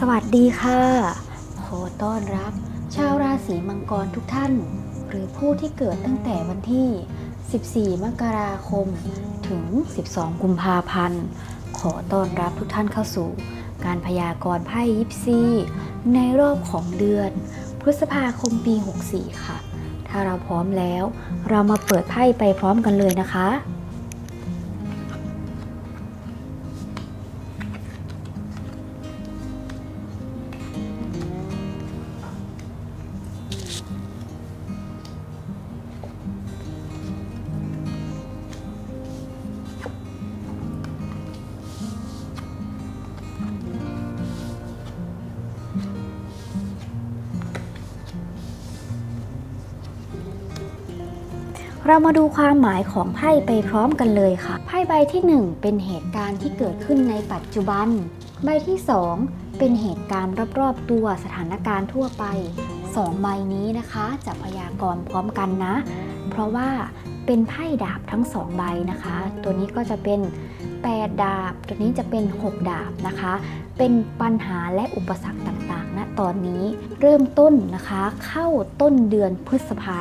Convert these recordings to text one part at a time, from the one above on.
สวัสดีค่ะ ขอต้อนรับ ชาวราศีมังกรทุกท่าน หรือผู้ที่เกิดตั้งแต่วันที่ 14 มกราคม ถึง 12 กุมภาพันธ์ ขอต้อนรับทุกท่านเข้าสู่ การพยากรณ์ไพ่ยิปซีในรอบของเดือน พฤษภาคมปี 64 ค่ะ ถ้าเราพร้อมแล้ว เรามาเปิดไพ่ไปพร้อมกันเลยนะคะ เรามาดูความหมายของไพ่ไปพร้อมกันเลยค่ะ ไพ่ใบที่ 1 เป็นเหตุการณ์ที่เกิดขึ้นในปัจจุบัน ใบที่ 2 เป็นเหตุการณ์รอบๆตัวสถานการณ์ทั่วไป 2 ใบนี้นะคะจะพยากรณ์พร้อมกันนะ เพราะว่าเป็นไพ่ดาบทั้ง 2 ใบนะคะ ตัวนี้ก็จะเป็น 8 ดาบ ตัวนี้จะเป็น 6 ดาบนะคะ เป็นปัญหาและอุปสรรคต่างๆณตอนนี้เริ่มต้นนะคะ เข้าต้นเดือนพฤษภา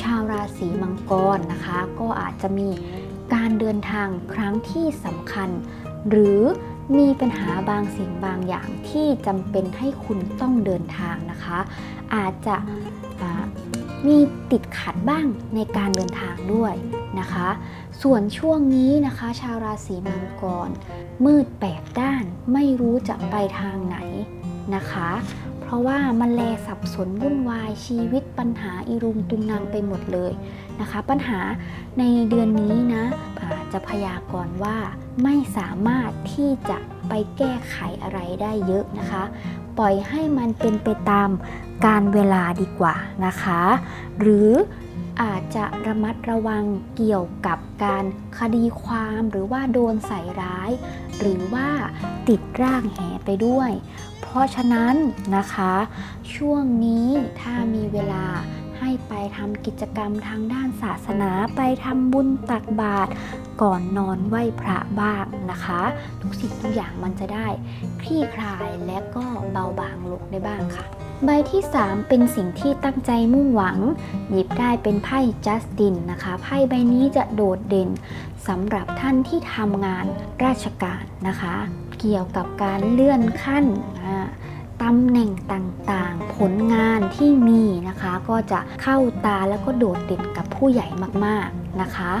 ชาวราศีมังกรนะคะ ก็อาจจะมีการเดินทางครั้งที่สำคัญ หรือมีปัญหาบางสิ่งบางอย่างที่จำเป็นให้คุณต้องเดินทางนะคะ อาจจะมีติดขัดบ้างในการเดินทางด้วยนะคะ ส่วนช่วงนี้นะคะ ชาวราศีมังกร มืดแปดด้านไม่รู้จะไปทางไหนนะคะ ราะว่ามันแลสับสนวุ่นวายชีวิตปัญหาอีรุงตุงนางไปหมดเลยนะคะ ปัญหาในเดือนนี้นะอาจจะพยากรณ์ว่าไม่สามารถที่จะไปแก้ไขอะไรได้เยอะนะคะ ปล่อยให้มันเป็นไปตามการเวลาดีกว่านะคะ หรือ อาจจะระมัดระวังเกี่ยวกับการคดีความหรือว่าโดนใส่ร้าย หรือว่าติดร่างแหไปด้วย เพราะฉะนั้นนะคะ ช่วงนี้ถ้ามีเวลาให้ไปทำกิจกรรมทางด้านศาสนาไปทำบุญตักบาตรก่อนนอนไหว้พระบ้างนะคะ ทุกสิ่งทุกอย่างมันจะได้คลี่คลายและก็เบาบางลงได้บ้างค่ะ ใบที่ 3 เป็นสิ่งที่ตั้งใจมุ่งหวัง หยิบได้เป็นไพ่จัสตินนะคะไพ่ใบนี้จะโดดเด่นสำหรับท่านที่ทำงานราชการนะคะ เกี่ยวกับการเลื่อนขั้นตำแหน่งต่างๆ ผลงานที่มีนะคะ ก็จะเข้าตาแล้วก็โดดเด่นกับผู้ใหญ่มากๆนะคะ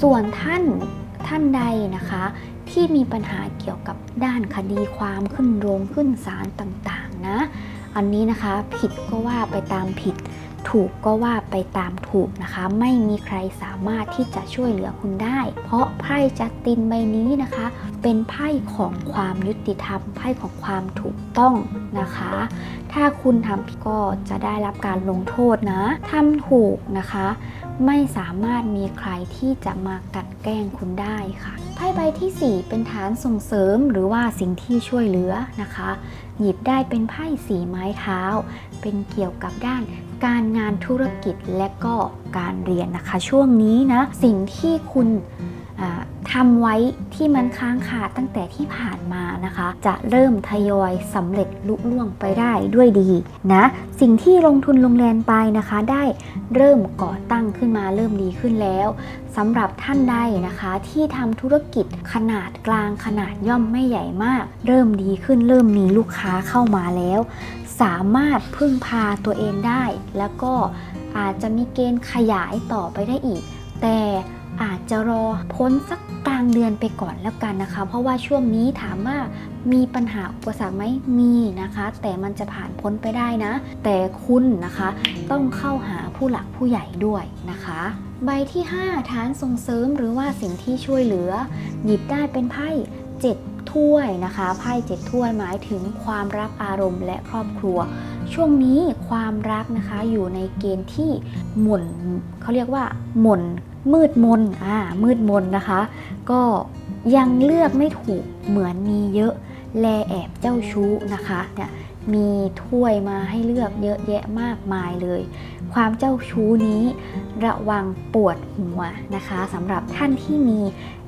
ส่วนท่านท่านใดนะคะที่มีปัญหาเกี่ยวกับด้านคดีความขึ้นโรงขึ้นศาลต่างๆนะ อันนี้นะคะผิดก็ว่าไปตามผิด ถูกก็ว่าไปตามถูกนะคะ ไม่มีใครสามารถที่จะช่วยเหลือคุณได้ เพราะไพ่จัสตินใบนี้นะคะ เป็นไพ่ของความยุติธรรม ไพ่ของความถูกต้องนะคะ ถ้าคุณทำผิดก็จะได้รับการลงโทษนะทำถูกนะคะ ไม่สามารถมีใครที่จะมากลัน แกล้งคุณได้ค่ะไพ่ใบทีสี่ 4 เป็นฐานส่งเสริมหรือว่าสิ่งที่ช่วยเหลือนะคะ หยิบได้เป็นไพ่สีไม้เท้า เป็นเกี่ยวกับด้านการงานธุรกิจและก็การเรียนนะคะ ช่วงนี้นะสิ่งที่คุณ ทำไว้ที่มันค้างคาตั้งแต่ที่ผ่านมานะคะ จะเริ่มทยอยสำเร็จลุล่วงไปได้ด้วยดีนะสิ่งที่ลงทุนลงแรงไปนะคะ ได้เริ่มก่อตั้งขึ้นมาเริ่มดีขึ้นแล้วสำหรับท่านใดนะคะ ที่ทำธุรกิจขนาดกลางขนาดย่อมไม่ใหญ่มาก เริ่มดีขึ้นเริ่มมีลูกค้าเข้ามาแล้ว สามารถพึ่งพาตัวเองได้ แล้วก็อาจจะมีเกณฑ์ขยายต่อไปได้อีก แต่อาจจะรอพ้นสักางเดือนไปก่อนแล้วกันนะคะ เพราะว่าช่วงนี้ถามว่ามีปัญหาอุปสรรคไหมมีนะคะ แต่มันจะผ่านพ้นไปได้นะ แต่คุณนะคะต้องเข้าหาผู้หลักผู้ใหญ่ด้วยนะคะ ใบที่ 5 ฐานส่งเสริมหรือว่าสิ่งที่ช่วยเหลือ หยิบได้เป็นไพ่เจ็ดถ้วยนะคะไพ่เจ็ดถ้วยหมายถึงความรักอารมณ์และครอบครัว ช่วงนี้ความรักนะคะอยู่ในเกณฑ์ที่หม่นเขาเรียกว่าหม่นมืดมนอ่ามืดมนนะคะ ก็ยังเลือกไม่ถูกเหมือนมีเยอะแลแอบเจ้าชู้นะคะเนี่ยมีถ้วยมาให้เลือกเยอะแยะมากมายเลย ความเจ้าชู้นี้ระวังปวดหัวนะคะสำหรับท่านที่มี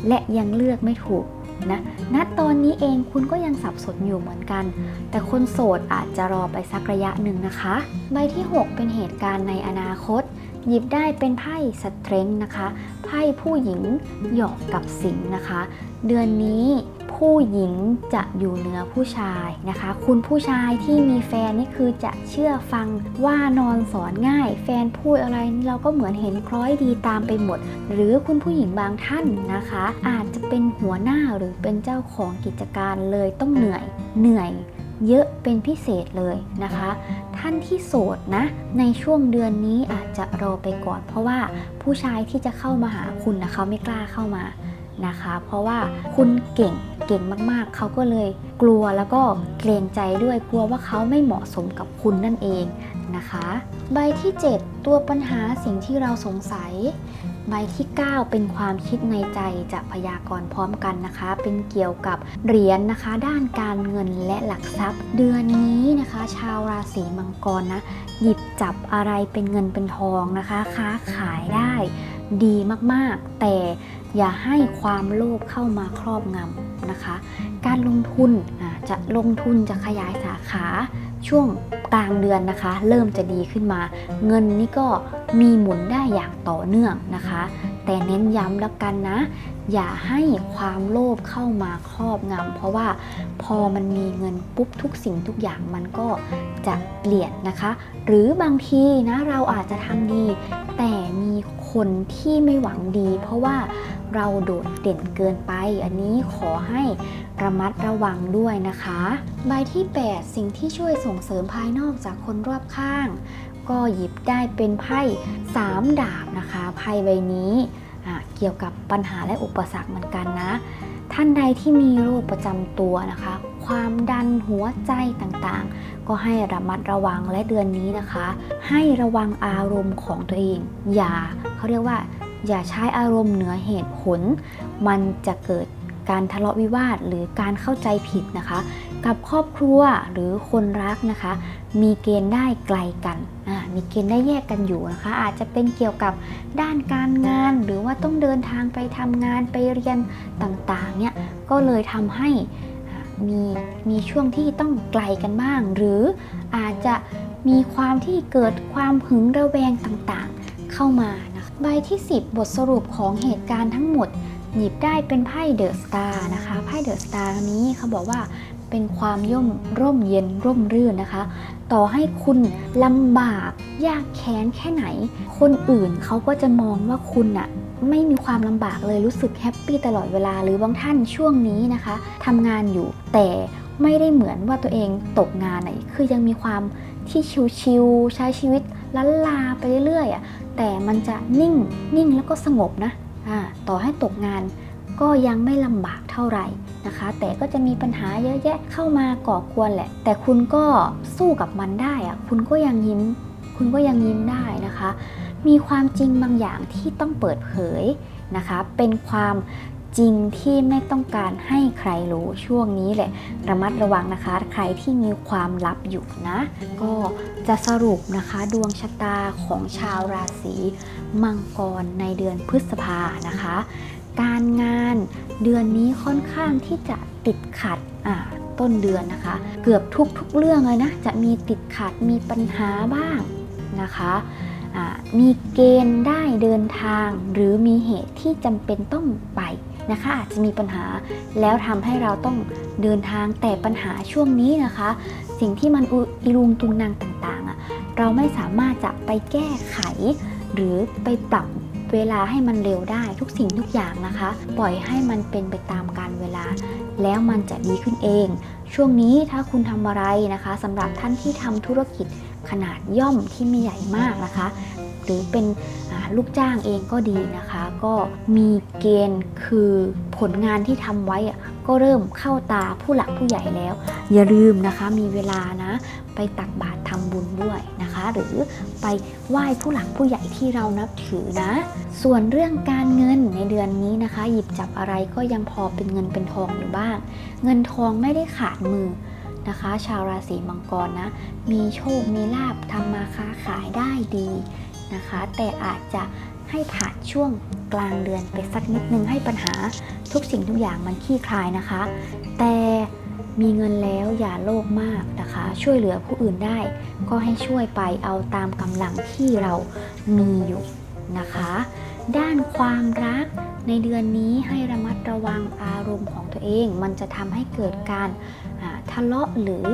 และยังเลือกไม่ถูก นะณตอนนี้เองคุณก็ยังสับสนอยู่เหมือนกัน แต่คนโสดอาจจะรอไปสักระยะหนึ่งนะคะ ใบที่ 6 เป็นเหตุการณ์ในอนาคต หยิบได้เป็นไพ่สเตรนท์นะคะ ไพ่ผู้หญิงหยอกกับสิงนะคะ เดือนนี้ผู้หญิงจะอยู่เหนือผู้ชายนะคะ คุณผู้ชายที่มีแฟนนี่คือจะเชื่อฟังว่านอนสอนง่าย แฟนพูดอะไรเราก็เหมือนเห็นคล้อยดีตามไปหมด หรือคุณผู้หญิงบางท่านนะคะ อาจจะเป็นหัวหน้าหรือเป็นเจ้าของกิจการเลยต้องเหนื่อยเหนื่อย เยอะเป็นพิเศษเลยนะคะ ท่านที่โสดนะ ในช่วงเดือนนี้อาจจะรอไปก่อน เพราะว่าผู้ชายที่จะเข้ามาหาคุณนะเขาไม่กล้าเข้ามานะคะ เพราะว่าคุณเก่งเก่งมากๆ เขาก็เลยกลัวแล้วก็เกรงใจด้วยกลัวว่าเขาไม่เหมาะสมกับคุณนั่นเองนะคะ ใบที่ 7 ตัวปัญหาสิ่งที่เราสงสัย ใบที่ 9 เป็นความคิดในใจจะพยากรณ์พร้อมกันนะคะ เป็นเกี่ยวกับเหรียญนะคะ ด้านการเงินและหลักทรัพย์ เดือนนี้นะคะ ชาวราศีมังกรนะหยิบจับอะไรเป็นเงินเป็นทองนะคะ ค้าขายได้ดีมากๆ แต่อย่าให้ความโลภเข้ามาครอบงำนะคะ การลงทุนจะลงทุนจะขยายสาขาช่วงกลางเดือนนะคะ เริ่มจะดีขึ้นมา เงินนี่ก็ มีหมุนได้อย่างต่อเนื่องนะคะ แต่เน้นย้ำแล้วกันนะ อย่าให้ความโลภเข้ามาครอบงำเพราะว่าพอมันมีเงินปุ๊บทุกสิ่งทุกอย่างมันก็จะเปลี่ยนนะคะ หรือบางทีนะเราอาจจะทำดี แต่มีคนที่ไม่หวังดี เพราะว่าเราโดดเด่นเกินไป อันนี้ขอให้ระมัดระวังด้วยนะคะ ใบที่ 8 สิ่งที่ช่วยส่งเสริมภายนอกจากคนรอบข้าง ก็หยิบได้เป็นไพ่3ดาบนะคะ ไพ่ใบนี้เกี่ยวกับปัญหาและอุปสรรคเหมือนกันนะ ท่านใดที่มีโรคประจำตัวนะคะ ความดันหัวใจต่างๆ ก็ให้ระมัดระวังและเดือนนี้นะคะ ให้ระวังอารมณ์ของตัวเอง อย่าเขาเรียกว่า อย่าใช้อารมณ์เหนือเหตุผล มันจะเกิดการทะเลาะวิวาทหรือการเข้าใจผิดนะคะ กับครอบครัวหรือคนรักนะคะ มีเกณฑ์ได้ไกลกันอ่า มีเกณฑ์ได้แยกกันอยู่นะคะ อาจจะเป็นเกี่ยวกับด้านการงาน หรือว่าต้องเดินทางไปทำงานไปเรียนต่างๆเนี่ยก็เลยทำให้มีมีช่วงที่ต้องไกลกันบ้าง หรืออาจจะมีความที่เกิดความหึงระแวงต่างๆ เข้ามานะคะใบที่ 10 บทสรุปของเหตุการณ์ทั้งหมด หยิบได้เป็นไพ่เดอะสตาร์นะคะไพ่เดอะสตาร์นี้เขาบอกว่า เป็นความย่มร่มเย็นร่มรื่นนะคะ ต่อให้คุณลำบากยากแค้นแค่ไหน คนอื่นเขาก็จะมองว่าคุณอะไม่มีความลำบากเลยรู้สึกแฮปปี้ตลอดเวลาหรือบางท่านช่วงนี้นะคะทำงานอยู่แต่ไม่ได้เหมือนว่าตัวเองตกงานไหน คือยังมีความที่ชิวๆใช้ชีวิตลันลาไปเรื่อยๆอะแต่มันจะนิ่งนิ่งแล้วก็สงบนะอ่าต่อให้ตกงาน ก็ยังไม่ลำบากเท่าไหร่นะคะ แต่ก็จะมีปัญหาเยอะแยะเข้ามาก่อกวนแหละ แต่คุณก็สู้กับมันได้อะคุณก็ยังยิ้ม คุณก็ยังยิ้มได้นะคะ มีความจริงบางอย่างที่ต้องเปิดเผยนะคะ เป็นความจริงที่ไม่ต้องการให้ใครรู้ช่วงนี้แหละ ระมัดระวังนะคะ ใครที่มีความลับอยู่นะ ก็จะสรุปนะคะดวงชะตาของชาวราศีมังกรในเดือนพฤษภานะคะ การงานเดือนนี้ค่อนข้างที่จะติดขัดอ่าต้นเดือนนะคะ เกือบทุกๆเรื่องเลยนะ จะมีติดขัดมีปัญหาบ้างนะคะมีเกณฑ์ได้เดินทาง หรือมีเหตุที่จำเป็นต้องไปนะคะ อาจจะมีปัญหาแล้วทำให้เราต้องเดินทางแต่ปัญหาช่วงนี้นะคะ สิ่งที่มันอุอิรุงตุงนางต่างๆ เราไม่สามารถจะไปแก้ไข หรือไปปรับ เวลาให้มันเร็วได้ทุกสิ่งทุกอย่างนะคะ ปล่อยให้มันเป็นไปตามการเวลา แล้วมันจะดีขึ้นเอง ช่วงนี้ถ้าคุณทำอะไรนะคะสำหรับท่านที่ทำธุรกิจขนาดย่อมที่ไม่ใหญ่มากนะคะ หรือเป็นลูกจ้างเองก็ดีนะคะ ก็มีเกณฑ์คือผลงานที่ทำไว้ก็เริ่มเข้าตาผู้หลักผู้ใหญ่แล้ว อย่าลืมนะคะมีเวลานะ ไปตักบาตรทำบุญด้วยนะคะ หรือไปไหว้ผู้หลักผู้ใหญ่ที่เรานับถือนะ ส่วนเรื่องการเงินในเดือนนี้นะคะ หยิบจับอะไรก็ยังพอเป็นเงินเป็นทองอยู่บ้าง เงินทองไม่ได้ขาดมือนะคะ ชาวราศีมังกรนะ มีโชคมีลาบทำมาค้าขายได้ดีนะคะ แต่อาจจะให้ผ่านช่วงกลางเดือนไปสักนิดนึงให้ปัญหาทุกสิ่งทุกอย่างมันคลี่คลายนะคะ แต่ มีเงินแล้วอย่าโลภมากนะคะ ช่วยเหลือผู้อื่นได้ ก็ให้ช่วยไปเอาตามกำลังที่เรามีอยู่นะคะ ด้านความรักในเดือนนี้ให้ระมัดระวังอารมณ์ของตัวเอง มันจะทำให้เกิดการทะเลาะหรือ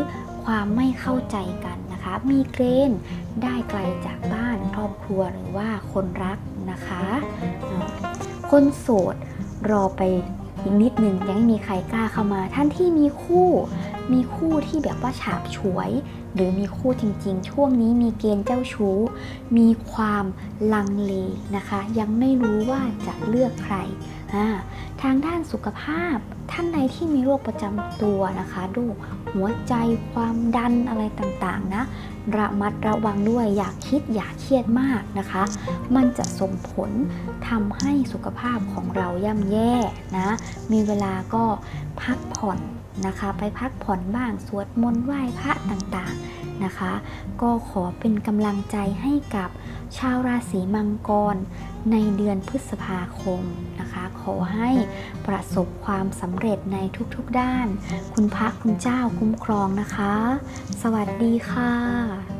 ความไม่เข้าใจกันนะคะ มีเกณฑ์ได้ไกลจากบ้านครอบครัวหรือว่าคนรักนะคะ คนโสดรอไป อีกนิดหนึ่งยังไม่มีใครกล้าเข้ามา ท่านที่มีคู่ มีคู่ที่แบบว่าฉาบฉวย หรือมีคู่จริงๆ ช่วงนี้มีเกณฑ์เจ้าชู้ มีความลังเลนะคะ ยังไม่รู้ว่าจะเลือกใคร ทางด้านสุขภาพ ท่านใดที่มีโรคประจำตัวนะคะดูหัวใจความดันอะไรต่างๆนะระมัดระวังด้วยอย่าคิดอย่าเครียดมากนะคะ มันจะส่งผลทำให้สุขภาพของเราย่ำแย่นะมีเวลาก็พักผ่อนนะคะ ไปพักผ่อนบ้างสวดมนต์ไหว้พระต่างๆนะคะ ก็ขอเป็นกำลังใจให้กับชาวราศีมังกรในเดือนพฤษภาคมนะคะ ขอให้ประสบความสำเร็จในทุกๆด้าน คุณพระคุณเจ้าคุ้มครองนะคะ สวัสดีค่ะ